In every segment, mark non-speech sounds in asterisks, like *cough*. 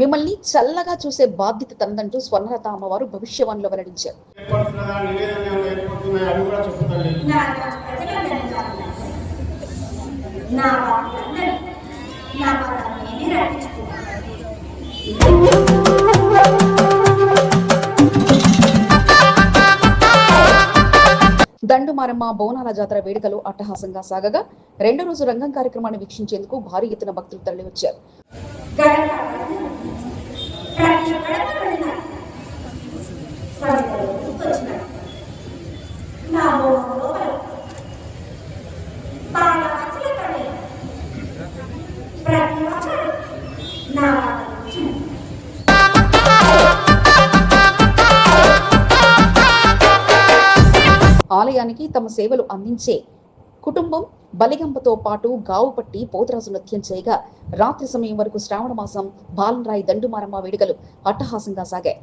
మిమ్మల్ని చల్లగా చూసే బాధ్యత తనదంటూ స్వర్ణలత అమ్మవారు భవిష్యవాణిలో వెల్లడించారు. దండుమారమ్మ బోనాల జాతర వేడుకలు అట్టహాసంగా సాగగా రెండో రోజు రంగం కార్యక్రమాన్ని వీక్షించేందుకు భారీ ఎత్తున భక్తులు తరలివచ్చారు. ఆలయానికి తమ సేవలు అందించే కుటుంబం బలిగంపతో పాటు గావు పట్టి పోతరాజు నృత్యం చేయగా రాత్రి సమయం వరకు శ్రావణ మాసం బాలనరాయి దండుమారమ్మ వేడుకలు అట్టహాసంగా సాగాయి.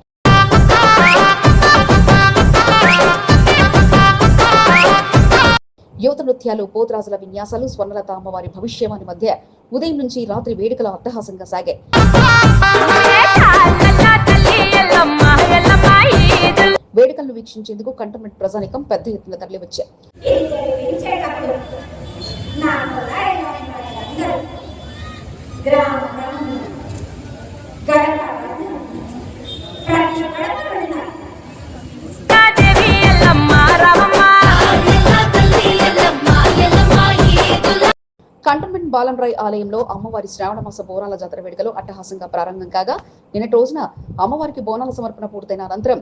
యువత నృత్యాలు పోతరాజుల విన్యాసాలు స్వర్ణలత అమ్మవారి భవిష్యవాణి మధ్య ఉదయం నుంచి రాత్రి వేడుకలు అట్టహాసంగా సాగాయి. వేడుకలను వీక్షించేందుకు కంటోన్మెంట్ ప్రజానికం పెద్ద ఎత్తున తరలివచ్చారు ఇది జరిపించేటప్పుడు కంటోన్మెంట్ బాలంరాయ్ ఆలయంలో అమ్మవారి శ్రావణ మాస బోనాల జాతర వేడుకలు అట్టహాసంగా ప్రారంభం కాగా నిన్నటి రోజున అమ్మవారికి బోనాల సమర్పణ పూర్తయిన అనంతరం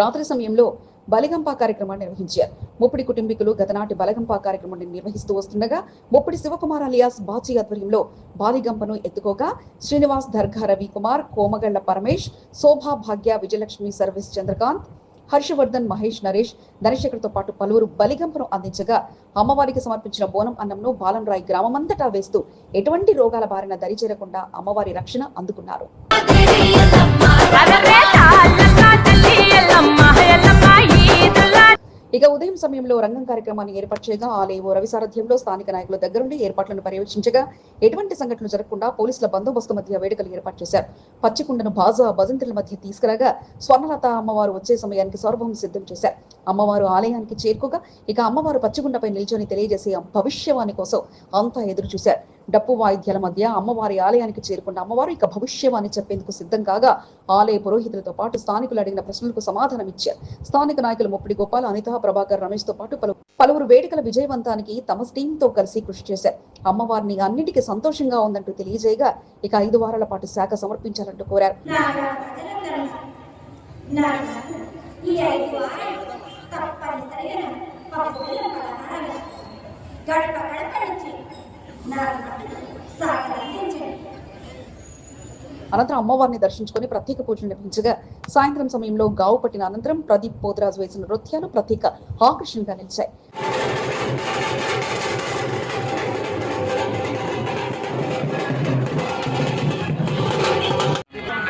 రాత్రి సమయంలో బలిగంప కార్యక్రమాన్ని నిర్వహించారు. ముప్పిడి కుటుంబీకులు గతనాటి బలగంప కార్యక్రమాన్ని నిర్వహిస్తూ వస్తుండగా ముప్పిడి శివకుమార్ అలియాస్ బాచి ఆధ్వర్యంలో బాలిగంపను ఎత్తుకోగా శ్రీనివాస్ దర్గా రవికుమార్ కోమగళ్ళ పరమేష్ శోభా భాగ్య విజయలక్ష్మి సర్వీస్ చంద్రకాంత్ హర్షవర్ధన్ మహేష్ నరేష్ ధనశేఖర్తో పాటు పలువురు బలిగంపను అందించగా అమ్మవారికి సమర్పించిన బోనం అన్నంను బాలంరాయ్ గ్రామమంతటా వేస్తూ ఎటువంటి రోగాల బారిన దరిచేరకుండా అమ్మవారి రక్షణ అందుకున్నారు. ఇక ఉదయం సమయంలో రంగం కార్యక్రమాన్ని ఏర్పాటు చేయగా ఆలయం రవి సారథ్యంలో స్థానిక నాయకుల దగ్గరుండి ఏర్పాట్లను పర్యవేక్షించగా ఎటువంటి సంఘటనలు జరగకుండా పోలీసుల బందోబస్తు మధ్య వేడుకలు ఏర్పాటు చేశారు. పచ్చికుండను బాజా భజంతుల మధ్య తీసుకురాగా స్వర్ణలత అమ్మవారు వచ్చే సమయానికి సౌరభం సిద్ధం చేశారు. అమ్మవారు ఆలయానికి చేరుకోగా ఇక అమ్మవారు పచ్చిగుండపై నిల్చొని తెలియజేసే భవిష్యవాణి కోసం అంతా ఎదురు చూశారు డప్పు వాయిద్యాల మధ్య అమ్మవారి ఆలయానికి చేరుకున్న అమ్మవారు ఇక భవిష్యవాణి చెప్పేందుకు సిద్ధం కాగా ఆలయ పురోహితులతో పాటు స్థానికులు అడిగిన ప్రశ్నలకు సమాధానం ఇచ్చారు. స్థానిక నాయకులు ముప్పిడి గోపాల్ అనిత ప్రభాకర్ రమేష్తో పాటు పలు పలువురు వేడుకల విజయవంతానికి తమ టీంతో కలిసి కృషి చేశారు. అమ్మవారిని అన్నిటికీ సంతోషంగా ఉందంటూ తెలియజేయగా ఇక ఐదు వారాల పాటు శాఖ సమర్పించాలంటూ కోరారు. ఈ ఐదు వారాలు తప్పనిసరిగా గడప గడప నుంచి అనంతరం అమ్మవారిని దర్శించుకుని ప్రత్యేక పూజలు నిర్వహించగా సాయంత్రం సమయంలో గావు పట్టిన అనంతరం ప్రదీప్ పోతరాజు వేసిన నృత్యాలు ప్రత్యేక ఆకర్షణగా నిలిచాయి.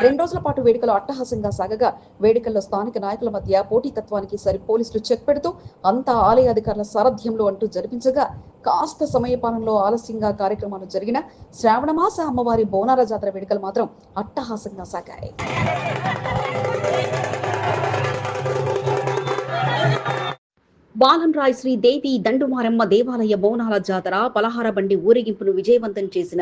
రెండు రోజుల పాటు వేడుకలు అట్టహాసంగా సాగగా వేడుకల్లో స్థానిక నాయకుల మధ్య పోటీతత్వానికి సరి పోలీసులు చెక్ పెడుతూ అంతా ఆలయ అధికారుల సారథ్యంలో అంటూ జరిపించగా కాస్త సమయపాలనలో ఆలస్యంగా కార్యక్రమాలు జరిగిన శ్రావణమాస అమ్మవారి బోనాల జాతర వేడుకలు మాత్రం అట్టహాసంగా సాగాయి. బాలంరాయ్ శ్రీ దేవి దండుమారమ్మ దేవాలయ బోనాల జాతర పలహార బండి ఊరేగింపును విజయవంతం చేసిన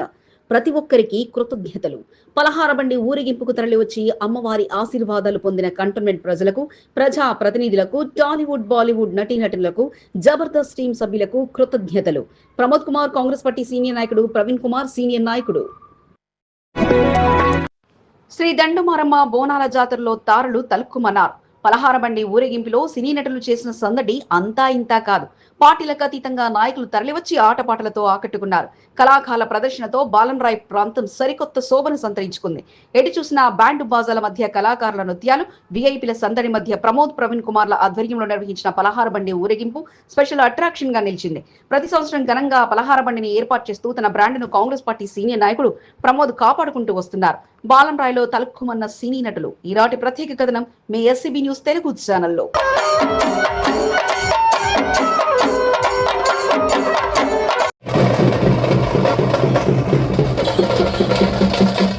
ప్రతి ఒక్కరికి కృతజ్ఞతలు. పలహార బండి ఊరేగింపుకు తరలివచ్చి అమ్మవారి ఆశీర్వాదాలు పొందిన కంటోన్మెంట్ ప్రజలకు ప్రజా ప్రతినిధులకు టాలీవుడ్ బాలీవుడ్ నటీనటులకు జబర్దస్త్ టీం సభ్యులకు కృతజ్ఞతలు. ప్రమోద్ కుమార్ కాంగ్రెస్ పార్టీ సీనియర్ నాయకుడు ప్రవీణ్ కుమార్ సీనియర్ నాయకుడు. శ్రీ దండమారమ్మ బోనాల జాతరలో తారలు తలుక్కుమన్నారు. పలహార బండి ఊరేగింపులో సినీ నటులు చేసిన సందడి అంతా ఇంతా కాదు. పార్టీలకు అతీతంగా నాయకులు తరలివచ్చి ఆటపాటలతో ఆకట్టుకున్నారు. కళాకాల ప్రదర్శనతో బాలన్రాయ్ ప్రాంతం సరికొత్త శోభను సంతరించుకుంది. ఎటు చూసినా బ్యాండ్ బాజాల మధ్య కళాకారుల నృత్యాలు విఐపీల సందడి మధ్య ప్రమోద్ ప్రవీణ్ కుమార్ల ఆధ్వర్యంలో నిర్వహించిన పలహార బండి ఊరేగింపు స్పెషల్ అట్రాక్షన్గా నిలిచింది. ప్రతి సంవత్సరం ఘనంగా పలహార బండిని ఏర్పాటు చేస్తూ తన బ్రాండ్ను కాంగ్రెస్ పార్టీ సీనియర్ నాయకుడు ప్రమోద్ కాపాడుకుంటూ వస్తున్నారు. బాలంరాయ్లో తలుక్కుమన్న సినీ నటులు. ఈనాటి ప్రత్యేక కథనం మీ ఎస్సీబీ న్యూస్ తెలుగు ఛానల్లో. Thank *laughs* you.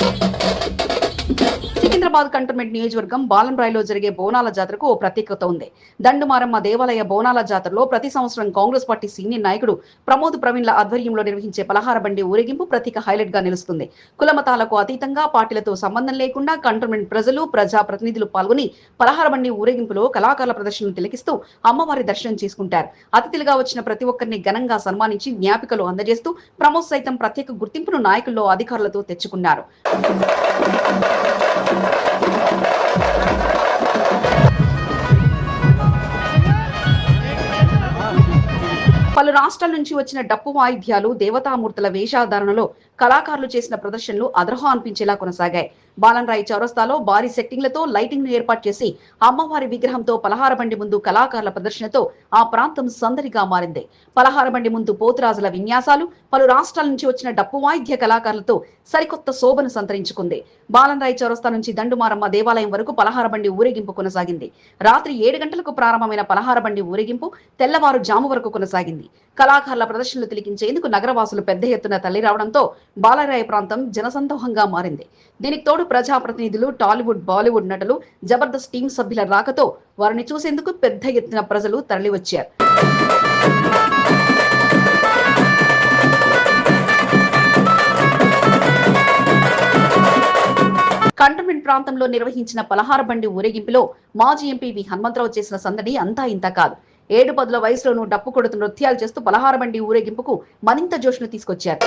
హైదరాబాద్ కంటోన్మెంట్ నియోజకవర్గం బాలంరాయిలో జరిగే బోనాల జాతరకు ఓ ప్రత్యేకత ఉంది. దండుమారమ్మ దేవాలయ బోనాల జాతరలో ప్రతి సంవత్సరం కాంగ్రెస్ పార్టీ సీనియర్ నాయకుడు ప్రమోద్ ప్రవీణ్ల ఆధ్వర్యంలో నిర్వహించే పలహార బండి ఊరేగింపు ప్రత్యేక హైలైట్గా నిలుస్తుంది. కులమతాలకు అతీతంగా పార్టీలతో సంబంధం లేకుండా కంటోన్మెంట్ ప్రజలు ప్రజా ప్రతినిధులు పాల్గొని పలహార బండి ఊరేగింపులో కళాకారుల ప్రదర్శనలు తిలకిస్తూ అమ్మవారి దర్శనం చేసుకుంటారు. అతిథులుగా వచ్చిన ప్రతి ఒక్కరిని ఘనంగా సన్మానించి జ్ఞాపికలు అందజేస్తూ ప్రమోద్ సైతం ప్రత్యేక గుర్తింపును నాయకుల్లో అధికారులతో తెచ్చుకున్నారు. పలు రాష్ట్రాల నుంచి వచ్చిన డప్పు వాయిద్యాలు దేవతామూర్తుల వేషాధారణలో కళాకారులు చేసిన ప్రదర్శనలు అదరహం అనిపించేలా కొనసాగాయి. బాలన్రాయి చౌరస్తాలో భారీ సెట్టింగ్లతో లైటింగ్ను ఏర్పాటు చేసి అమ్మవారి విగ్రహంతో పలహార బండి ముందు కళాకారుల ప్రదర్శనతో ఆ ప్రాంతం సందడిగా మారింది. పలహార బండి ముందు పోతురాజుల విన్యాసాలు పలు రాష్ట్రాల నుంచి వచ్చిన డప్పు వాయిద్య కళాకారులతో సరికొత్త శోభను సంతరించుకుంది. బాలన్రాయి చౌరస్తా నుంచి దండుమారమ్మ దేవాలయం వరకు పలహార బండి ఊరేగింపు కొనసాగింది. రాత్రి ఏడు గంటలకు ప్రారంభమైన పలహార బండి ఊరేగింపు తెల్లవారు జాము వరకు కొనసాగింది. కళాకారుల ప్రదర్శనలు తిలికించేందుకు నగరవాసులు పెద్ద ఎత్తున తల్లి రావడంతో బాలరాయి ప్రాంతం జనసందోహంగా మారింది. దీనికి తోడు ప్రజాప్రతినిధులు టాలీవుడ్ బాలీవుడ్ నటులు జబర్దస్త్ టీం సభ్యుల రాకతో వారిని చూసేందుకు పెద్ద ఎత్తున ప్రజలు తరలివచ్చారు. కంటోన్మెంట్ ప్రాంతంలో నిర్వహించిన పలహార బండి ఊరేగింపులో మాజీ ఎంపీ వి హనుమంతరావు చేసిన సందడి అంతా ఇంత కాదు. ఏడు పదుల వయసులోనూ డప్పు కొడుతూ నృత్యాలు చేస్తూ పలహార బండి ఊరేగింపుకు మరింత జోష్ను తీసుకొచ్చారు.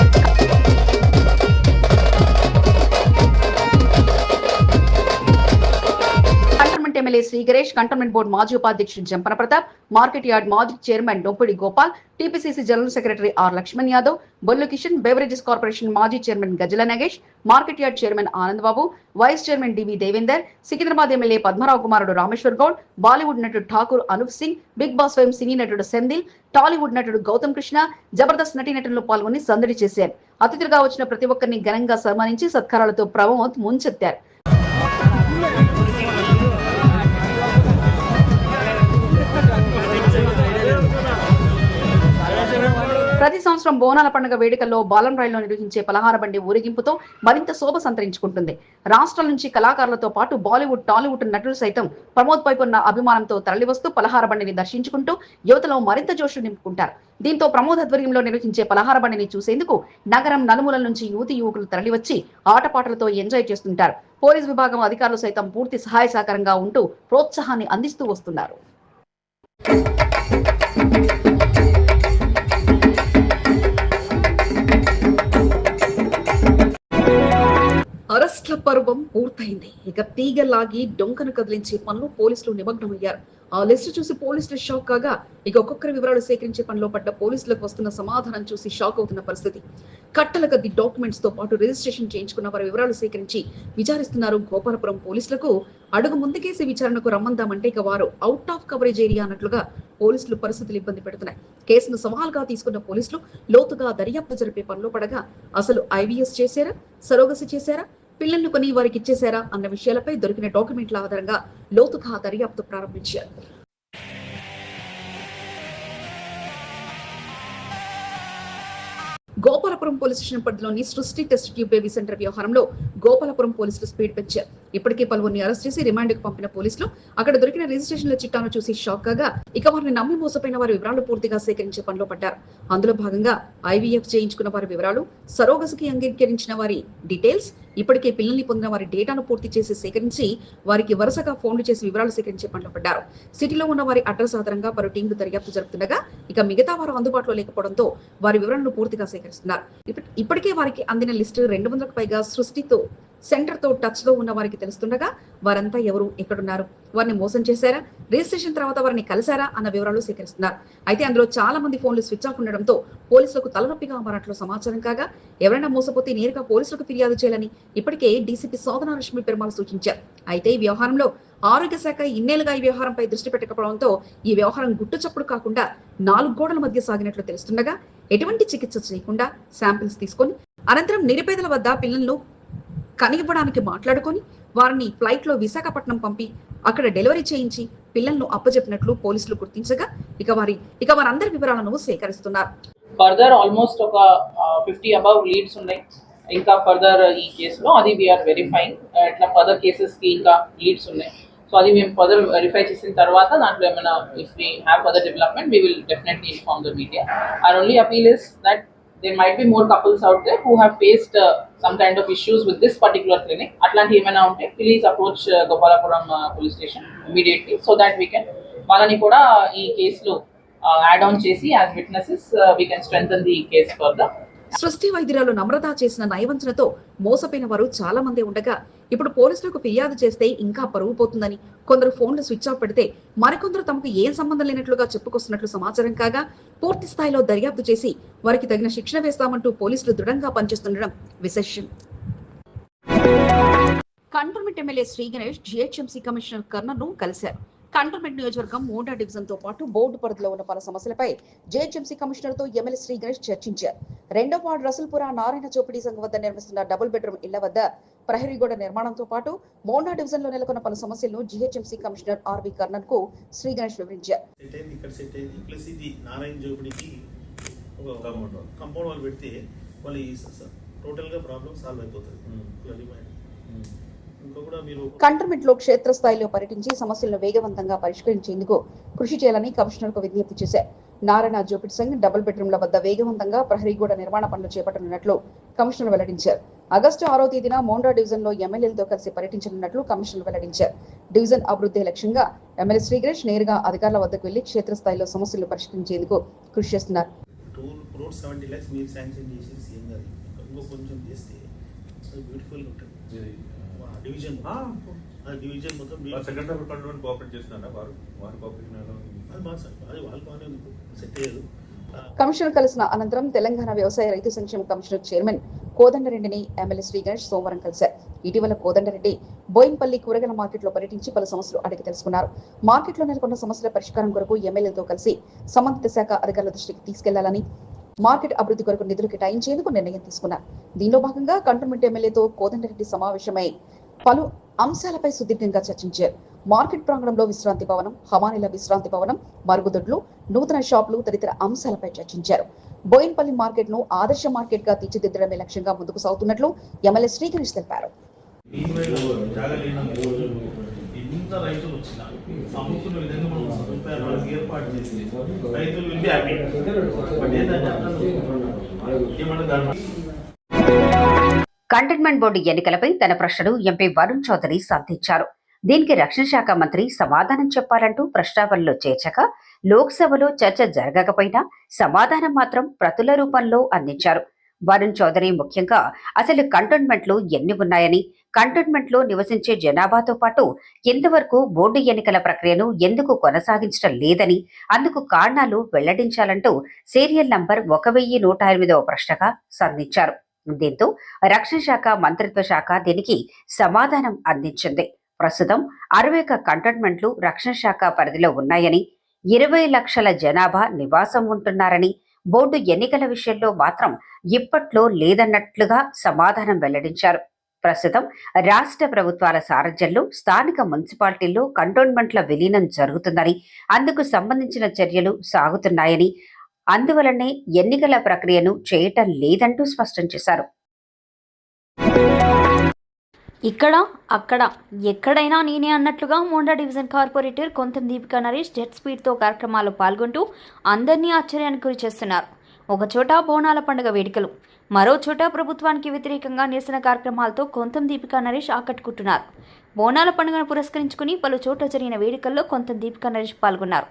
Parliament MLA Shri Ganesh cantonment board మాజీ ఉపాధ్యక్షుడు జంపన ప్రతాప్ మార్కెట్ యార్డ్ మాజీ chairman Dompidi Gopal TPCC general secretary R Laxman Yadav Bollu Kishan beverages corporation మాజీ chairman Gajala Nagesh market yard chairman Anandababu vice chairman DV Devender Secunderabad MLA Padmarao కుమారుడు రామేశ్వర్ గౌడ్ బాలీవుడ్ నటుడు Thakur Anup Singh Bigg Boss fame cine నటుడు సెందిల్ టాలీవుడ్ నటుడు గౌతమ్ కృష్ణ జబర్దస్త్ నటీనటులు పాల్గొని సందడి చేశారు. అతిథులుగా వచ్చిన ప్రతి ఒక్కరిని ఘనంగా సన్మానించి సత్కారాలతో ప్రమోద్ ముంచెత్తారు. ప్రతి సంవత్సరం బోనాల పండుగ వేడుకల్లో బాలంరాయిలో నిర్వహించే పలహార బండి ఊరేగింపుతో మరింత శోభ సంతరించుకుంటుంది. రాష్ట్రాల నుంచి కళాకారులతో పాటు బాలీవుడ్ టాలీవుడ్ నటులు సైతం ప్రమోద్ పైపు ఉన్న అభిమానంతో తరలివస్తూ పలహార బండిని దర్శించుకుంటూ యువతలో మరింత జోషు నింపుకుంటారు. దీంతో ప్రమోద్ ఆధ్వర్యంలో నిర్వహించే పలహార బండిని చూసేందుకు నగరం నలుమూలల నుంచి యువతి యువకులు తరలివచ్చి ఆటపాటలతో ఎంజాయ్ చేస్తుంటారు. పోలీస్ విభాగం అధికారులు సైతం పూర్తి సహాయ సహకారంగా ఉంటూ ప్రోత్సాహాన్ని అందిస్తూ వస్తున్నారు. అరెస్ట్ల పర్వం పూర్తయింది. ఇక తీగ లాగి డొంకను కదిలించే పనులు పోలీసులు నిమగ్నమయ్యారు. ఆ లిస్టు చూసి పోలీసులు షాక్ కాగా ఇక ఒక్కొక్కరి వివరాలు సేకరించే పనిలో పడ్డ పోలీసులకు వస్తున్న సమాధానం చూసి షాక్ అవుతున్న పరిస్థితి. కట్టల కొద్ది డాక్యుమెంట్స్తో పాటు రిజిస్ట్రేషన్ చేయించుకున్న వారి వివరాలు సేకరించి విచారిస్తున్నారు గోపాలపురం పోలీసులకు. అడుగు ముందుకేసి విచారణకు రమ్మందామంటే ఇక వారు అవుట్ ఆఫ్ కవరేజ్ ఏరియా అన్నట్లుగా పోలీసులు పరిస్థితులు ఇబ్బంది పెడుతున్నాయి. కేసును సవాల్గా తీసుకున్న పోలీసులు లోతుగా దర్యాప్తు జరిపే పనిలో పడగా అసలు ఐవీఎస్ చేశారా? సరోగసి చేశారా? పిల్లల్ని కొని వారికి ఇచ్చేశారా అన్న విషయాలపై దొరికిన డాక్యుమెంట్ల ఆధారంగా లోతుగా దర్యాప్తు ప్రారంభించారు. గోపాలపురం పోలీస్ స్టేషన్ పరిధిలోని సృష్టి టెస్ట్ ట్యూబ్ బేబీ సెంటర్ వ్యవహారంలో గోపాలపురం పోలీసులు స్పీడ్ పెంచారు. ఇప్పటికే పలువురిని అరెస్ట్ చేసి రిమాండ్కు పంపిన పోలీసులు అక్కడ దొరికిన రిజిస్ట్రేషన్ల చిట్టాను చూసి షాక్ కాగా ఇక వారిని నమ్మి మోసపోయిన వారి వివరాలు పూర్తిగా సేకరించే పనిలో పడ్డారు. అందులో భాగంగా ఐవీఎఫ్ చేయించుకున్న వారి వివరాలు సరోగసికి అంగీకరించిన వారి డీటెయిల్స్ ఇప్పటికే పిల్లల్ని పొందిన వారి డేటాను పూర్తి చేసి సేకరించి వారికి వరుసగా ఫోన్లు చేసి వివరాలు సేకరించే పనిలో పడ్డారు. సిటీలో ఉన్న వారి అడ్రస్ ఆధారంగా పలు టీంలు దర్యాప్తు జరుపుతుండగా ఇక మిగతా వారు అందుబాటులో లేకపోవడంతో వారి వివరాలను పూర్తిగా సేకరించారు. చేస్తున్నారు ఇప్పటికే వారికి అందిన లిస్టు రెండు వందలకు పైగా సృష్టితో సెంటర్తో ఉన్న వారికి తెలుస్తుండగా వారంతా ఎవరు ఎక్కడున్నారు? వారిని మోసం చేశారా? రిజిస్ట్రేషన్ తర్వాత వారిని కలిశారా? అన్న వివరాలు సేకరిస్తున్నారు. అయితే అందులో చాలా మంది ఫోన్లు స్విచ్ ఆఫ్ ఉండడంతో పోలీసులకు తలనొప్పిగా మారినట్లు సమాచారం కాగా ఎవరైనా మోసపోతే నేరుగా పోలీసులకు ఫిర్యాదు చేయాలని ఇప్పటికే డీసీపీ శోధన రష్మి పెరుమాల్ సూచించారు. అయితే ఈ వ్యవహారంలో ఆరోగ్య శాఖ ఇన్నేళ్ళుగా ఈ వ్యవహారంపై దృష్టి పెట్టకపోవడంతో ఈ వ్యవహారం గుట్టు చప్పుడు కాకుండా నాలుగు గోడల మధ్య సాగినట్లు తెలుస్తుండగా ఎటువంటి చికిత్స చేయకుండా శాంపిల్స్ తీసుకొని అనంతరం నిరుపేదల వద్ద పిల్లలను కనివ్వడానికి మాట్లాడుకొని వారిని ఫ్లైట్లో విశాఖపట్నం పంపి అక్కడ డెలివరీ చేయించి పిల్లలను అప్పజెప్పినట్లు పోలీసులు గుర్తించగా ఇక వారి ఇక వారందరి వివరాలను సేకరిస్తున్నారు. ఫర్దర్ ఆల్మోస్ట్ ఒక ఫిఫ్టీ అబౌవ్ లీడ్స్ ఉన్నాయి. ఇంకా ఫర్దర్ ఈ కేసులో అది వీఆర్ వెరిఫైయింగ్ uh, ఇట్లా ఫర్దర్ కేసెస్కి ఇంకా లీడ్స్ ఉన్నాయి. సో అది మేము ఫర్దర్ వెరిఫై చేసిన తర్వాత దాంట్లో ఏమైనా if we have further development we will definitely inform the media our only appeal is that they might be more couples out there who have faced some kind of issues with this particular clinic అట్లాంటి ఏమైనా ఉంటే please approach Gopalapuram police station immediately so that we can వాళ్ళని కూడా ఈ కేసులో add on చేసి as witnesses we can strength the case further Srushti వైద్యురాలు నమ్రత చేసిన నయవంచనతో మోసపోయిన వారు చాలా మంది ఉండగా ఇప్పుడు పోలీసులకు ఫిర్యాదు చేస్తే ఇంకా పరువు పోతుందని. కొందరు ఫోన్లు స్విచ్ ఆఫ్ పెడితే మరికొందరు తమకు ఏం సంబంధం లేనట్లుగా చెప్పుకొస్తున్నట్లు సమాచారం కాగా పూర్తి స్థాయిలో దర్యాప్తు చేసి వారికి తగిన శిక్షణ వేస్తామంటూ పోలీసులు దృఢంగా పనిచేస్తుండడం విశేషం. Cantonment MLA Shri Ganesh GHMC commissioner కర్ణను కలిశారు. కంటోన్మెంట్ నియోజకవర్గం మూడా డివిజన్తో పాటు బోర్డు పరిధిలో ఉన్న పలు సమస్యలపై జిహెచ్ఎంసీ కమిషనర్తో ఎమ్మెల్యే శ్రీ గణేష్ చర్చించారు. రెండో వార్డు రసల్పుర నారాయణ చోపిడి సంఘం వద్ద నిర్మిస్తున్న డబుల్ బెడ్రూమ్ ఇళ్ళ వద్ద ప్రహరీ గోడ నిర్మాణంతో పాటు మోండా డివిజన్లో నెలకొన్న పలు సమస్యలను జిహెచ్ఎంసీ కమిషనర్ ఆర్వి కర్ణన్కు శ్రీ గణేష్ వివరించారు. కంపౌండ్ వాళ్ళు పెడితే వాళ్ళు టోటల్గా ప్రాబ్లం సాల్వ్ అయిపోతుంది. కూడా మీరు కంటోన్మెంట్లో క్షేత్రస్థాయిలో పర్యటించి సమస్యలను వేగవంతంగా పరిష్కరించేందుకు కృషి చేయాలని కమిషనర్కు విజ్ఞప్తి చేశారు. నారాయణ జోపిడ్ సింగ్ డబుల్ బెడ్రూమ్ల వద్ద వేగవంతంగా ప్రహరీ గోడ నిర్మాణ పనులు చేపట్టనున్నట్లు కమిషనర్ వెల్లడించారు. ఆగస్టు ఆరో తేదీన మోండా డివిజన్లో ఎమ్మెల్యేలతో కలిసి పర్యటించనున్నట్లు కమిషనర్ వెల్లడించారు. డివిజన్ అభివృద్ధి లక్ష్యంగా ఎమ్మెల్యే శ్రీగణేష్ నేరుగా అధికారుల వద్దకు వెళ్ళి క్షేత్రస్థాయిలో సమస్యలు పరిష్కరించేందుకు కృషి చేస్తున్నారు. డివిజన్. ఆ డివిజన్ మొత్తం beautiful. సెకండ్ కోఆపరేట్ చేస్తున్నారా? వారు వారి కోఆపరేషన్ కమిషనర్ కలిసిన అనంతరం తెలంగాణ వ్యవసాయ రైతు సంక్షేమ కమిషనర్ చైర్మన్ కోదండరెడ్డిని ఎమ్మెల్యే శ్రీ గణేష్ సోమవారం కలిశారు. ఇటీవల కోదండరెడ్డి బోయిన్పల్లి కూరగాయల మార్కెట్లో పర్యటించి పలు సమస్యలు అడిగి తెలుసుకున్నారు. మార్కెట్లో నెలకొన్న సమస్యల పరిష్కారం కొరకు ఎమ్మెల్యేతో కలిసి సంబంధిత శాఖ అధికారుల దృష్టికి తీసుకెళ్ళాలని మార్కెట్ అభివృద్ధి కొరకు నిధులు కేటాయించేందుకు నిర్ణయం తీసుకున్నారు. దీనిలో భాగంగా కంటోన్మెంట్ ఎమ్మెల్యేతో కోదండరెడ్డి సమావేశమై పలు అంశాలపై సుదీర్ఘంగా చర్చించారు మార్కెట్ ప్రాంగణంలో విశ్రాంతి భవనం హమానీల విశ్రాంతి భవనం మరుగుదొడ్లు నూతన షాపులు తదితర అంశాలపై చర్చించారు. బోయిన్పల్లి మార్కెట్ను ఆదర్శ మార్కెట్గా తీర్చిదిద్దడమే లక్ష్యంగా ముందుకు సాగుతున్నట్లు ఎమ్మెల్యే శ్రీగణేష్ తెలిపారు. ఈమెయిల్ జాగలేనప్పుడు ఇంత రైతులు వచ్చిన అమ్ముకునే విధంగా మనం సదుపాయాలు వాళ్ళకి ఏర్పాటు చేసి రైతులు విల్ బి హ్యాపీ బట్ ఏంటంటే అందరూ ఏమన్నా దాని కంటైన్మెంట్ బోర్డు ఎన్నికలపై తన ప్రశ్నను ఎంపీ వరుణ్ చౌదరి సంధించారు. దీనికి రక్షణ శాఖ మంత్రి సమాధానం చెప్పాలంటూ ప్రశ్నావళిలో చేర్చక లోక్సభలో చర్చ జరగకపోయినా సమాధానం మాత్రం ప్రతుల రూపంలో అందించారు. వరుణ్ చౌదరి ముఖ్యంగా అసలు కంటోన్మెంట్లు ఎన్ని ఉన్నాయని కంటోన్మెంట్లో నివసించే జనాభాతో పాటు ఇంతవరకు బోర్డు ఎన్నికల ప్రక్రియను ఎందుకు కొనసాగించడం లేదని అందుకు కారణాలు వెల్లడించాలంటూ సీరియల్ నంబర్ ఒక వెయ్యి నూట ఎనిమిదవ ప్రశ్నగా సంధించారు. దీంతో రక్షణ శాఖ మంత్రిత్వ శాఖ దీనికి సమాధానం అందించింది. ప్రస్తుతం అరవై ఒక్క కంటోన్మెంట్లు రక్షణ శాఖ పరిధిలో ఉన్నాయని ఇరవై లక్షల జనాభా నివాసం ఉంటున్నారని బోర్డు ఎన్నికల విషయంలో మాత్రం ఇప్పట్లో లేదన్నట్లుగా సమాధానం వెల్లడించారు. ప్రస్తుతం రాష్ట్ర ప్రభుత్వాల సారథ్యంలో స్థానిక మున్సిపాలిటీల్లో కంటోన్మెంట్ల విలీనం జరుగుతుందని అందుకు సంబంధించిన చర్యలు సాగుతున్నాయని అందువలనే ఎన్నికల ప్రక్రియను చేయటం లేదంటూ స్పష్టం చేశారు. ఇక్కడ అక్కడ ఎక్కడైనా నేనే అన్నట్లుగా Monda division corporator Kontham Deepika Naresh jet స్పీడ్తో కార్యక్రమాల్లో పాల్గొంటూ అందరినీ ఆశ్చర్యానికి గురి చేస్తున్నారు. ఒక చోట బోనాల పండుగ వేడుకలు మరోచోట ప్రభుత్వానికి వ్యతిరేకంగా నిరసన కార్యక్రమాలతో కొంతం దీపికా నరేష్ ఆకట్టుకుంటున్నారు. బోనాల పండుగను పురస్కరించుకుని పలు చోట్ల జరిగిన వేడుకల్లో కొంత దీపికా నరేష్ పాల్గొన్నారు.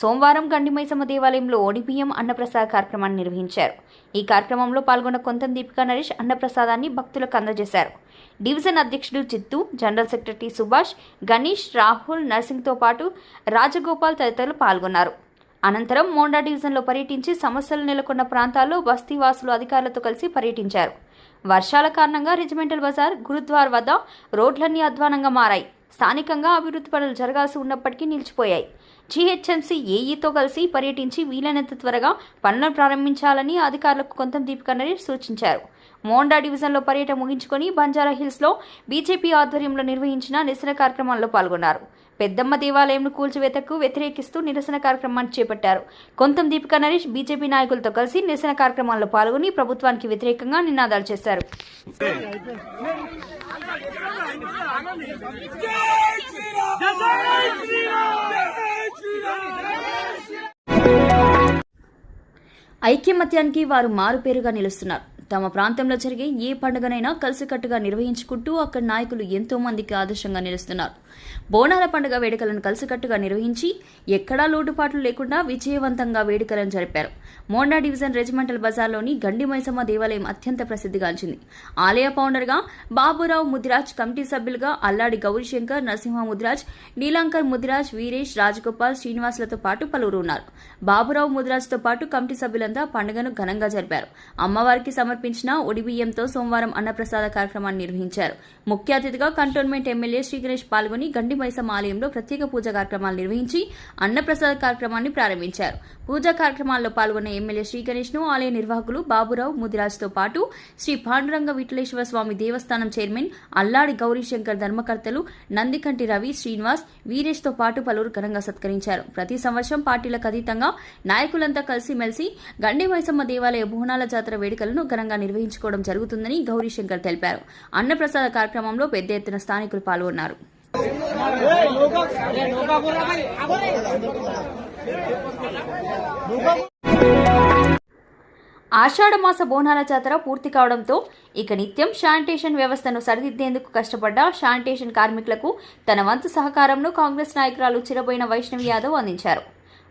సోమవారం గండిమైసమ్మ దేవాలయంలో ఓడిబియ్యం అన్నప్రసాద కార్యక్రమాన్ని నిర్వహించారు. ఈ కార్యక్రమంలో పాల్గొన్న కొంతం దీపికా నరేష్ అన్నప్రసాదాన్ని భక్తులకు అందజేశారు. డివిజన్ అధ్యక్షుడు చిత్తు జనరల్ సెక్రటరీ సుభాష్ గణేష్ రాహుల్ నర్సింగ్తో పాటు రాజగోపాల్ తదితరులు పాల్గొన్నారు. అనంతరం మోండా డివిజన్లో పర్యటించి సమస్యలు నెలకొన్న ప్రాంతాల్లో బస్తీవాసులు అధికారులతో కలిసి పర్యటించారు. వర్షాల కారణంగా రెజిమెంటల్ బజార్ గురుద్వార్ వద్ద రోడ్లన్నీ అధ్వానంగా మారాయి. స్థానికంగా అభివృద్ధి పనులు జరగాల్సి ఉన్నప్పటికీ నిలిచిపోయాయి. జీహెచ్ఎంసీ ఏఈతో కలిసి పర్యటించి వీలైనంత త్వరగా పనులను ప్రారంభించాలని అధికారులకు కొంతం దీపికా నరేష్ సూచించారు. మోండా డివిజన్లో పర్యటన ముగించుకొని బంజారా హిల్స్లో బీజేపీ ఆధ్వర్యంలో నిర్వహించిన నిరసన కార్యక్రమాల్లో పాల్గొన్నారు. పెద్దమ్మ దేవాలయంను కూల్చివేతకు వ్యతిరేకిస్తూ నిరసన కార్యక్రమాన్ని చేపట్టారు. కొంతం దీపికా నరేష్ బీజేపీ నాయకులతో కలిసి నిరసన కార్యక్రమాల్లో పాల్గొని ప్రభుత్వానికి వ్యతిరేకంగా నినాదాలు చేశారు. ఐక్యమత్యానికి వారు మారుపేరుగా నిలుస్తున్నారు. తమ ప్రాంతంలో జరిగే ఏ పండుగనైనా కలిసికట్టుగా నిర్వహించుకుంటూ అక్కడి నాయకులు ఎంతో మందికి ఆదర్శంగా నిలుస్తున్నారు. బోనాల పండుగ వేడుకలను కలిసికట్టుగా నిర్వహించి ఎక్కడా లోటుపాట్లు లేకుండా విజయవంతంగా వేడుకలను జరిపారు. మోండా డివిజన్ రెజిమెంటల్ బజార్లోని గండి మైసమ్మ దేవాలయం అత్యంత ప్రసిద్ధిగాంచింది. ఆలయ పౌండర్గా బాబురావు ముదిరాజ్ కమిటీ సభ్యులుగా అల్లాడి గౌరీశంకర్ నరసింహ ముదిరాజ్ నీలాంకర్ ముదిరాజ్ వీరేష్ రాజగోపాల్ శ్రీనివాసులతో పాటు పలువురు ఉన్నారు. బాబురావు ముదిరాజ్తో పాటు కమిటీ సభ్యులంతా పండుగను ఘనంగా జరిపారు. అమ్మవారికి సమర్పించిన ఒడిబియ్యంతో సోమవారం అన్నప్రసాద కార్యక్రమాన్ని నిర్వహించారు. ముఖ్య అతిథిగా కంటోన్మెంట్ ఎమ్మెల్యే శ్రీ గణేష్ పాల్గొని గండి మైసమ్మ ఆలయంలో ప్రత్యేక పూజా కార్యక్రమాలు నిర్వహించి అన్నప్రసాద కార్యక్రమాన్ని ప్రారంభించారు. పూజా కార్యక్రమాల్లో పాల్గొన్న ఎమ్మెల్యే శ్రీ గణేష్ను ఆలయ నిర్వాహకులు బాబురావు ముదిరాజ్తో పాటు శ్రీ పాండురంగ విఠలేశ్వర స్వామి దేవస్థానం చైర్మన్ అల్లాడి గౌరీశంకర్ ధర్మకర్తలు నందికంటి రవి శ్రీనివాస్ వీరేష్తో పాటు పలువురు ఘనంగా సత్కరించారు. ప్రతి సంవత్సరం పార్టీలకు అతీతంగా నాయకులంతా కలిసిమెలిసి గండి మైసమ్మ దేవాలయ బోహనాల జాతర వేడుకలను ఘనంగా నిర్వహించుకోవడం జరుగుతుందని గౌరీశంకర్ తెలిపారు. అన్నప్రసాద కార్యక్రమంలో పెద్ద ఎత్తున స్థానికులు పాల్గొన్నారు. ఆషాఢమాస బోనాల జాతర పూర్తి కావడంతో ఇక నిత్యం శానిటేషన్ వ్యవస్థను సరిదిద్దేందుకు కష్టపడ్డ శానిటేషన్ కార్మికులకు తన వంతు సహకారంను కాంగ్రెస్ నాయకురాలు చిరబోయిన వైష్ణవి యాదవ్ అందించారు.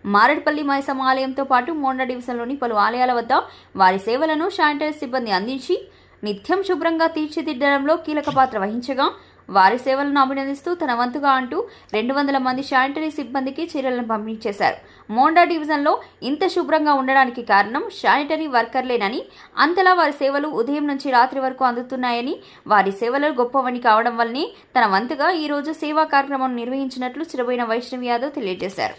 మారడపల్లి మైసమ్మ ఆలయంతో పాటు మోండా డివిజన్లోని పలు ఆలయాల వద్ద వారి సేవలను శానిటైజ్ సిబ్బంది అందించి నిత్యం శుభ్రంగా తీర్చిదిద్దడంలో కీలక పాత్ర వహించగా వారి సేవలను అభినందిస్తూ తన వంతుగా అంటూ రెండు వందల మంది శానిటరీ సిబ్బందికి చీరలను పంపిణీ చేశారు మోండా డివిజన్లో ఇంత శుభ్రంగా ఉండడానికి కారణం శానిటరీ వర్కర్లేనని అంతలా వారి సేవలు ఉదయం నుంచి రాత్రి వరకు అందుతున్నాయని వారి సేవలు గొప్పవని కావడం వల్లనే తన వంతుగా ఈరోజు సేవా కార్యక్రమం నిర్వహించినట్లు చిరబోయిన వైష్ణవి యాదవ్ తెలియజేశారు.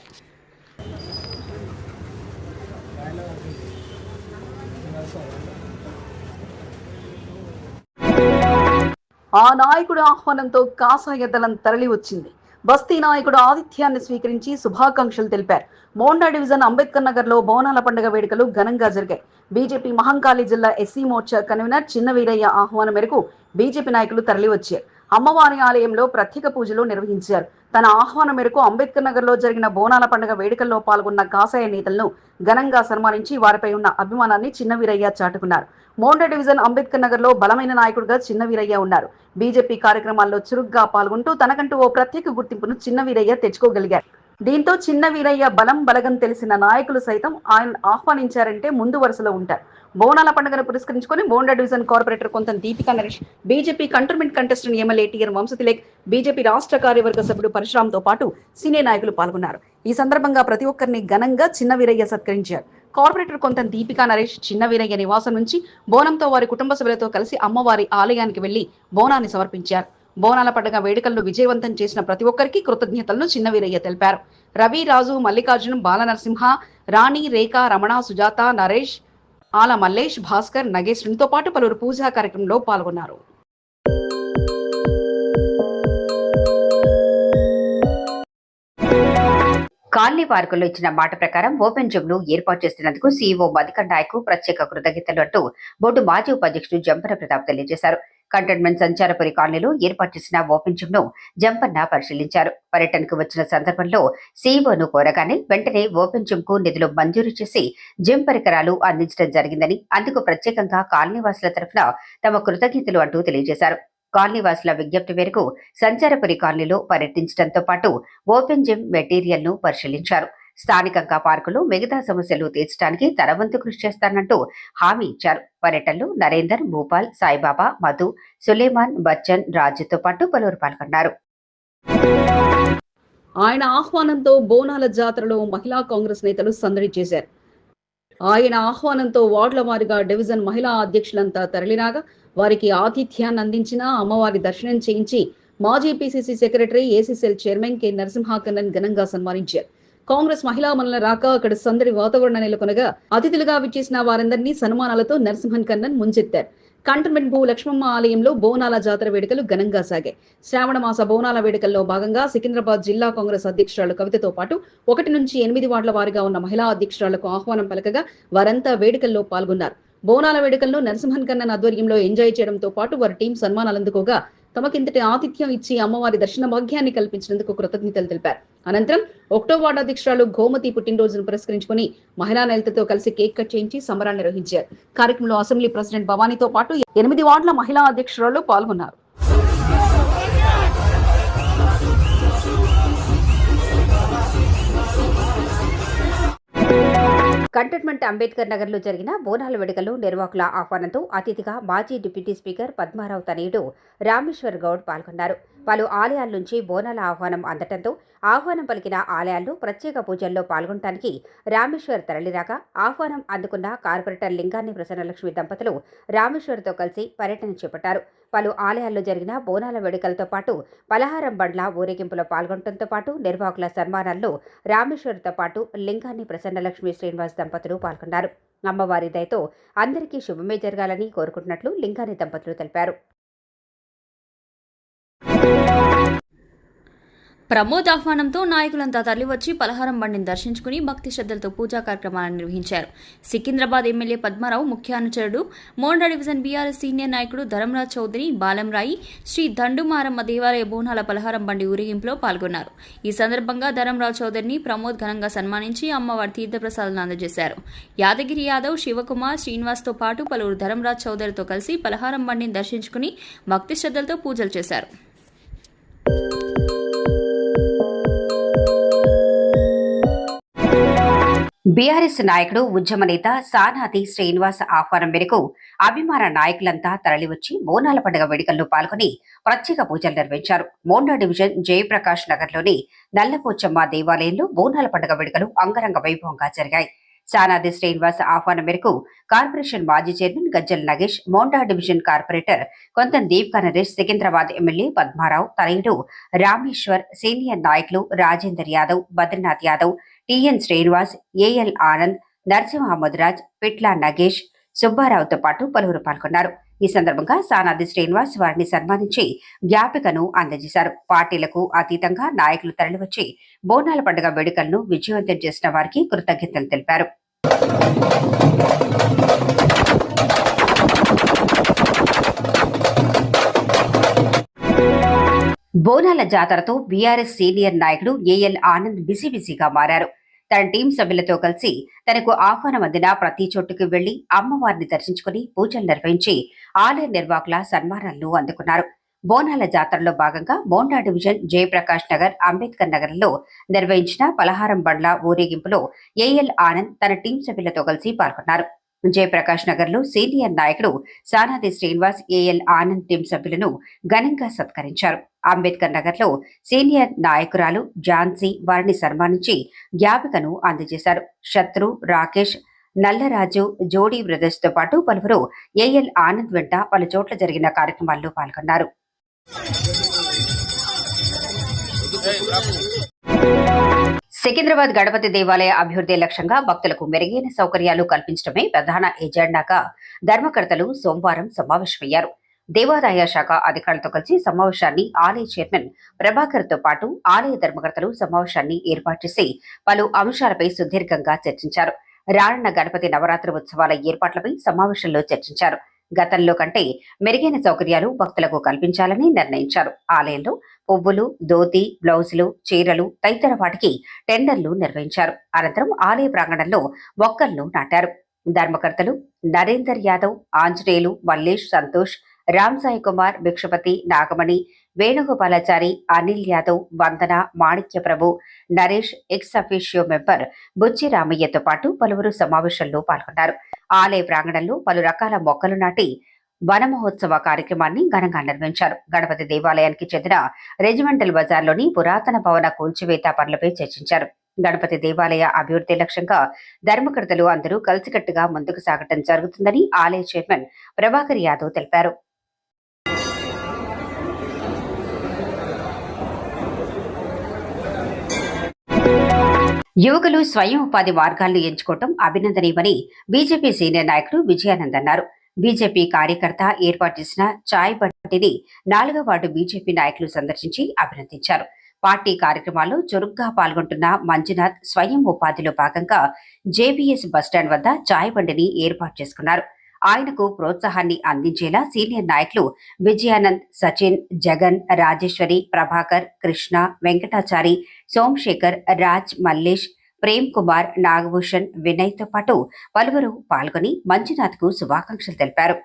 ఆ నాయకుడు ఆహ్వానంతో కాసాయ దళం తరలి వచ్చింది. బస్తీ నాయకుడు ఆతిథ్యాన్ని స్వీకరించి శుభాకాంక్షలు తెలిపారు. మోండా డివిజన్ అంబేద్కర్ నగర్లో బోనాల పండుగ వేడుకలు ఘనంగా జరిగాయి. బీజేపీ మహంకాళి జిల్లా ఎస్సీ మోర్చా కన్వీనర్ చిన్న వీరయ్య ఆహ్వానం మేరకు బీజేపీ నాయకులు తరలి వచ్చారు అమ్మవారి ఆలయంలో ప్రత్యేక పూజలు నిర్వహించారు. తన ఆహ్వానం మేరకు అంబేద్కర్ నగర్లో జరిగిన బోనాల పండుగ వేడుకల్లో పాల్గొన్న కాసాయ నేతలను ఘనంగా సన్మానించి వారిపై ఉన్న అభిమానాన్ని చిన్న వీరయ్య చాటుకున్నారు. మోండా డివిజన్ అంబేద్కర్ నగర్లో బలమైన నాయకుడిగా చిన్న వీరయ్య ఉన్నారు. బీజేపీ కార్యక్రమాల్లో చురుగ్గా పాల్గొంటూ తనకంటూ ఓ ప్రత్యేక గుర్తింపును చిన్న వీరయ్య తెచ్చుకోగలిగారు. దీంతో చిన్న వీరయ్య బలం బలగం తెలిసిన నాయకులు సైతం ఆయన ఆహ్వానించారంటే ముందు వరుసలో ఉంటారు. బోనాల పండుగను పురస్కరించుకొని Bonda division corporator Kontham Deepika Naresh BJP cantonment contestant MLA TR Vamshatilak BJP రాష్ట్ర కార్యవర్గ సభ్యుడు పరశురామ్తో పాటు సీనియర్ నాయకులు పాల్గొన్నారు. ఈ సందర్భంగా ప్రతి ఒక్కరిని ఘనంగా చిన్న వీరయ్య సత్కరించారు. కార్పొరేటర్ కొంత దీపికా నరేష్ చిన్న వీరయ్య నివాసం నుంచి బోనంతో వారి కుటుంబ సభ్యులతో కలిసి అమ్మవారి ఆలయానికి వెళ్ళి బోనాన్ని సమర్పించారు. బోనాల పండుగ వేడుకలను విజయవంతం చేసిన ప్రతి ఒక్కరికి కృతజ్ఞతలను చిన్న వీరయ్య తెలిపారు. రవి రాజు మల్లికార్జున బాలనరసింహ రాణి రేఖ రమణ సుజాత నరేష్ ఆల మల్లేష్ భాస్కర్ నగేశ్వరితో పాటు పలువురు పూజా కార్యక్రమంలో పాల్గొన్నారు. కాలనీ పార్కుల్లో ఇచ్చిన మాట ప్రకారం ఓపెన్ జిమ్ను ఏర్పాటు చేసినందుకు సీఈఓ మధికర్ నాయక్ ప్రత్యేక కృతజ్ఞతలు అంటూ బోర్డు మాజీ ఉపాధ్యక్షుడు జంపన ప్రతాప్ తెలియజేశారు. కంటైన్మెంట్ సంచారపురి కాలనీలో ఏర్పాటు చేసిన ఓపెన్ జిమ్ను జంపన్న పరిశీలించారు. పర్యటనకు వచ్చిన సందర్భంలో సీఈఓను కోరగానే వెంటనే ఓపెన్ జిమ్కు నిధులు మంజూరు చేసి జిమ్ పరికరాలు అందించడం జరిగిందని అందుకు ప్రత్యేకంగా కాలనీవాసుల తరఫున తమ కృతజ్ఞతలు అంటూ తెలియజేశారు. కాలనీవాసుల విజ్ఞప్తి మేరకు సంచారపురి కాలనీలో పర్యటించడంతో పాటు ఓపెన్ జిమ్ మెటీరియల్ను పరిశీలించారు. స్థానికంగా పార్కులు మిగతా సమస్యలు తీర్చడానికి తనవంతు కృషి చేస్తానంటూ హామీ ఇచ్చారు. పర్యటనలో నరేందర్ భూపాల్ సాయిబాబా మధు సులేమాన్ బచ్చన్ రాజుతో పాటు పలువురు పాల్గొన్నారు. ఆయన ఆహ్వానంతో బోనాల జాతరలో మహిళా కాంగ్రెస్ నేతలు సందడి చేశారు. ఆయన ఆహ్వానంతో వార్డుల వారిగా డివిజన్ మహిళా అధ్యక్షులంతా తరలిరాగా వారికి ఆతిథ్యాన్ని అందించిన అమ్మవారి దర్శనం చేయించి మాజీ PCC secretary ACCL chairman K. Narasimhakannan ఘనంగా సన్మానించారు. కాంగ్రెస్ మహిళా మనుల రాక అక్కడ సందడి వాతావరణం నెలకొనగా అతిథులుగా విచ్చేసిన వారందరినీ సన్మానాలతో నరసింహన్ కన్నన్ ముంచెత్తారు. కంటోన్మెంట్ భూ లక్ష్మమ్మ ఆలయంలో బోనాల జాతర వేడుకలు ఘనంగా సాగాయి. శ్రావణ మాస బోనాల వేడుకల్లో భాగంగా సికింద్రాబాద్ జిల్లా కాంగ్రెస్ అధ్యక్షురాలు కవితతో పాటు ఒకటి నుంచి ఎనిమిది వార్డుల వారిగా ఉన్న మహిళా అధ్యక్షురాలకు ఆహ్వానం పలకగా వారంతా వేడుకల్లో పాల్గొన్నారు. బోనాల వేడుకల్లో నరసింహన్ కన్నన్ ఆధ్వర్యంలో ఎంజాయ్ చేయడంతో పాటు వారి టీం సన్మానాలు అందుకోగా తమకింతటి ఆతిథ్యం ఇచ్చి అమ్మవారి దర్శన భాగ్యాన్ని కల్పించినందుకు కృతజ్ఞతలు తెలిపారు. అనంతరం ఒకటో వార్డు అధ్యక్షురాలు గోమతి పుట్టినరోజును పురస్కరించుకుని మహిళా నేతలతో కలిసి కేక్ కట్ చేయించి సంబరాన్ని నిర్వహించారు. కార్యక్రమంలో అసెంబ్లీ ప్రెసిడెంట్ భవానీతో పాటు ఎనిమిది వార్డుల మహిళా అధ్యక్షురాలు పాల్గొన్నారు. కంటోన్మెంట్ అంబేద్కర్ నగర్లో జరిగిన బోనాల వేడుకలు నిర్వాహకుల ఆహ్వానంతో అతిథిగా మాజీ డిప్యూటీ స్పీకర్ పద్మారావు తనయుడు రామేశ్వర్ గౌడ్ పాల్గొన్నారు. పలు ఆలయాల నుంచి బోనాల ఆహ్వానం అందటంతో ఆహ్వానం పలికిన ఆలయాల్లో ప్రత్యేక పూజల్లో పాల్గొనడానికి రామేశ్వర్ తరలిరాగా ఆహ్వానం అందుకున్న కార్పొరేటర్ లింగాన్ని ప్రసన్నలక్ష్మి దంపతులు రామేశ్వర్తో కలిసి పర్యటన చేపట్టారు. పలు ఆలయాల్లో జరిగిన బోనాల వేడుకలతో పాటు పలహారం బండ్ల ఊరేగింపులో పాల్గొనడంతో పాటు నిర్వాహకుల సన్మానాల్లో రామేశ్వర్తో పాటు లింగాన్ని ప్రసన్నలక్ష్మి శ్రీనివాస్ దంపతులు పాల్గొన్నారు. అమ్మవారి దయతో అందరికీ శుభమే జరగాలని కోరుకుంటున్నట్లు లింగాని దంపతులు తెలిపారు. ప్రమోద్ ఆహ్వానంతో నాయకులంతా తరలివచ్చి పలహారం బండిని దర్శించుకుని భక్తి శ్రద్ధలతో పూజా కార్యక్రమాలను నిర్వహించారు. సికింద్రాబాద్ ఎమ్మెల్యే పద్మారావు ముఖ్య అనుచరుడు మోండా డివిజన్ బీఆర్ఎస్ సీనియర్ నాయకుడు ధరంరాజ్ చౌదరి బాలంరాయి శ్రీ దండుమారమ్మ దేవాలయ బోనాల పలహారం బండి ఊరేగింపులో పాల్గొన్నారు. ఈ సందర్భంగా ధరంరాజ్ చౌదరిని ప్రమోద్ ఘనంగా సన్మానించి అమ్మవారి తీర్థప్రసాదాలను అందజేశారు. యాదగిరి యాదవ్ శివకుమార్ శ్రీనివాస్తో పాటు పలువురు ధరంరాజ్ చౌదరితో కలిసి పలహారం బండిని దర్శించుకుని భక్తి శ్రద్ధలతో పూజలు చేశారు. బీఆర్ఎస్ నాయకుడు ఉద్యమ నేత సానాది శ్రీనివాస్ ఆహ్వానం మేరకు అభిమాన నాయకులంతా తరలివచ్చి బోనాల పండుగ వేడుకల్లో పాల్గొని ప్రత్యేక పూజలు నిర్వహించారు. మోండా డివిజన్ జయప్రకాష్ నగర్లోని నల్లపోచమ్మ దేవాలయంలో బోనాల పండుగ వేడుకలు అంగరంగ వైభవంగా జరిగాయి. సానాది శ్రీనివాస్ ఆహ్వానం మేరకు కార్పొరేషన్ మాజీ chairman Gajjal Nagesh Monda division corporator Kontham Deepika Naresh Secunderabad MLA Padmarao తనయుడు రామేశ్వర్ సీనియర్ నాయకులు రాజేందర్ యాదవ్ బద్రీనాథ్ యాదవ్ టిఎన్ శ్రీనివాస్ ఏఎల్ ఆనంద్ నరసింహ ముదిరాజ్ పిట్ల నగేష్ సుబ్బారావుతో పాటు పలువురు పాల్గొన్నారు. ఈ సందర్భంగా సానాది శ్రీనివాస్ వారిని సన్మానించి జ్ఞాపికను అందజేశారు. పార్టీలకు అతీతంగా నాయకులు తరలివచ్చి బోనాల పండుగ వేడుకలను విజయవంతం చేసిన వారికి కృతజ్ఞతలు తెలిపారు. బోనాల జాతరతో బీఆర్ఎస్ సీనియర్ నాయకుడు ఏఎల్ ఆనంద్ బిజీ బిజీగా మారారు. తన టీం సభ్యులతో కలిసి తనకు ఆహ్వానం అందిన ప్రతి చోటుకు వెళ్ళి అమ్మవారిని దర్శించుకుని పూజలు నిర్వహించి ఆలయ నిర్వాహకుల సన్మానాలను అందుకున్నారు. బోనాల జాతరలో భాగంగా బోండా డివిజన్ జయప్రకాష్ నగర్ అంబేద్కర్ నగర్లో నిర్వహించిన పలహారం బండ్ల ఊరేగింపులో ఏఎల్ ఆనంద్ తన టీం సభ్యులతో కలిసి పాల్గొన్నారు. జయప్రకాష్ నగర్లో సీనియర్ నాయకుడు సానాది శ్రీనివాస్ ఏఎల్ ఆనంద్ టీం సభ్యులను ఘనంగా సత్కరించారు. అంబేద్కర్ నగర్లో సీనియర్ నాయకురాలు ఝాన్సీ వారిని సన్మానించి జ్ఞాపికను అందజేశారు. శత్రు రాకేష్ నల్లరాజు జోడీ బ్రదర్స్తో పాటు పలువురు ఏఎల్ ఆనంద్ వెంట పలు చోట్ల జరిగిన కార్యక్రమాల్లో పాల్గొన్నారు. సికింద్రాబాద్ గణపతి దేవాలయ అభివృద్ధి లక్ష్యంగా భక్తులకు మెరుగైన సౌకర్యాలు కల్పించడమే ప్రధాన ఎజెండాగా ధర్మకర్తలు సోమవారం సమావేశమయ్యారు. దేవాదాయ శాఖ అధికారులతో కలిసి సమావేశాన్ని ఆలయ చైర్మన్ ప్రభాకర్తో పాటు ఆలయ ధర్మకర్తలు సమావేశాన్ని ఏర్పాటు చేసి పలు అంశాలపై సుదీర్ఘంగా చర్చించారు. రానున్న గణపతి నవరాత్రి ఉత్సవాల ఏర్పాట్లపై సమావేశంలో చర్చించారు. గతంలో కంటే మెరుగైన సౌకర్యాలు భక్తులకు కల్పించాలని నిర్ణయించారు. ఆలయంలో పువ్వులు ధోతి బ్లౌజులు చీరలు తదితర వాటికి టెండర్లు నిర్వహించారు. అనంతరం ఆలయ ప్రాంగణంలో మొక్కలను నాటారు. ధర్మకర్తలు Narender Yadav Anjaneyulu Mallesh Santosh Ram Sai Kumar Bhikshapathi Nagamani Venugopalachari Anil Yadav Vandana Manikyaprabhu Naresh ex officio member Buchi రామయ్యతో పాటు పలువురు సమావేశంలో పాల్గొన్నారు. ఆలయ ప్రాంగణంలో పలు రకాల మొక్కలు నాటి వన మహోత్సవ కార్యక్రమాన్ని ఘనంగా నిర్వహించారు. గణపతి దేవాలయానికి చెందిన రెజిమెంటల్ బజార్లోని పురాతన భవన కూల్చివేత పనులపై చర్చించారు. గణపతి దేవాలయ అభివృద్ధి లక్ష్యంగా ధర్మకర్తలు అందరూ కలిసికట్టుగా ముందుకు సాగటం జరుగుతుందని ఆలయ చైర్మన్ ప్రభాకర్ యాదవ్ తెలిపారు. యువకులు స్వయం ఉపాధి మార్గాలను ఎంచుకోవటం అభినందనీయమని బీజేపీ సీనియర్ నాయకుడు విజయానంద్ అన్నారు. బీజేపీ కార్యకర్త ఏర్పాటు చేసిన చాయ్ బండిని నాలుగో వార్డు బీజేపీ నాయకులు సందర్శించి అభినందించారు. పార్టీ కార్యక్రమాల్లో చురుగ్గా పాల్గొంటున్న మంజునాథ్ స్వయం ఉపాధిలో భాగంగా జేబీఎస్ బస్టాండ్ వద్ద చాయ్ బండిని ఏర్పాటు చేసుకున్నారు. ఆయనకు ప్రోత్సాహాన్ని అందించేలా సీనియర్ నాయకులు విజయానంద్ సచిన్ జగన్ రాజేశ్వరి ప్రభాకర్ కృష్ణ వెంకటాచారి సోమశేఖర్ రాజ్ మల్లేష్ ప్రేమ్ కుమార్ నాగభూషణ్ వినయ్తో పాటు పలువురు పాల్గొని మంజునాథ్కు శుభాకాంక్షలు తెలిపారు.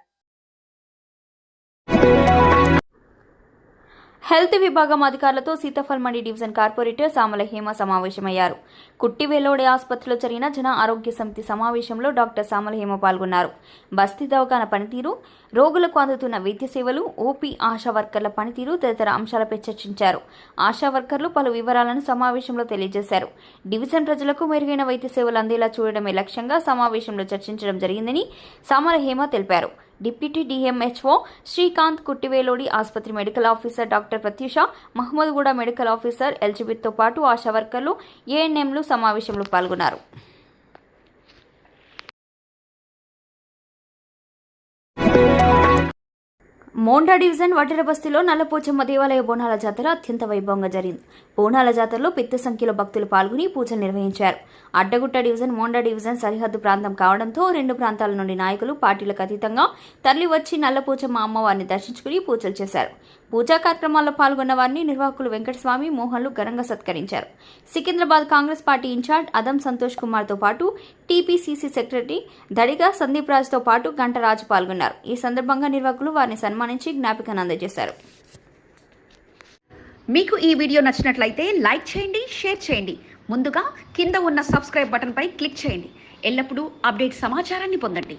హెల్త్ విభాగం అధికారులతో సీతాఫల్ మండి డివిజన్ కార్పొరేటర్ సామల హేమ సమావేశమయ్యారు. కుట్టివేలోడే ఆసుపత్రిలో జరిగిన జన ఆరోగ్య సమితి సమావేశంలో డాక్టర్ సామల హేమ పాల్గొన్నారు. బస్తీ దవాఖాన పనితీరు రోగులకు అందుతున్న వైద్య సేవలు ఓపీ ఆశా వర్కర్ల పనితీరు తదితర అంశాలపై చర్చించారు. ఆశా వర్కర్లు పలు వివరాలను సమావేశంలో తెలియజేశారు. డివిజన్ ప్రజలకు మెరుగైన వైద్య సేవలు అందేలా చూడడమే లక్ష్యంగా సమావేశంలో చర్చించడం జరిగిందని సామల హేమ తెలిపారు. డిప్యూటీ డిఎంహెచ్ఓ శ్రీకాంత్ కుట్టివేలోడి ఆసుపత్రి medical officer doctor Pratyusha Mohammedguda medical officer ఎల్జిబిత్తో పాటు ఆశా వర్కర్లు ఏఎన్ఎంలు సమావేశంలో పాల్గొన్నారు. మోండా డివిజన్ వడ్డెర బస్తీలో నల్లపోచమ్మ దేవాలయ బోనాల జాతర అత్యంత వైభవంగా జరిగింది. బోనాల జాతరలో పెద్ద సంఖ్యలో భక్తులు పాల్గొని పూజలు నిర్వహించారు. అడ్డగుట్ట డివిజన్ మోండా డివిజన్ సరిహద్దు ప్రాంతం కావడంతో రెండు ప్రాంతాల నుండి నాయకులు పార్టీలకు అతీతంగా తరలివచ్చి నల్లపోచమ్మ అమ్మవారిని దర్శించుకుని పూజలు చేశారు. పూజా కార్యక్రమాల్లో పాల్గొన్న వారిని నిర్వాహకులు వెంకటస్వామి మోహన్లు ఘనంగా సత్కరించారు. సికింద్రాబాద్ కాంగ్రెస్ పార్టీ ఇన్ఛార్జ్ అదం సంతోష్ కుమార్తో పాటు టీపీసీసీ సెక్రటరీ దడిగా సందీప్ రాజ్తో పాటు గంటరాజు పాల్గొన్నారు. ఈ సందర్భంగా నిర్వాహకులు వారిని సన్మానించి జ్ఞాపికను అందజేశారు. మీకు ఈ వీడియో నచ్చినట్లయితే లైక్ చేయండి షేర్ చేయండి. ముందుగా కింద ఉన్న సబ్స్క్రైబ్ బటన్పై క్లిక్ చేయండి. ఎల్లప్పుడూ అప్డేట్ సమాచారాన్ని పొందండి.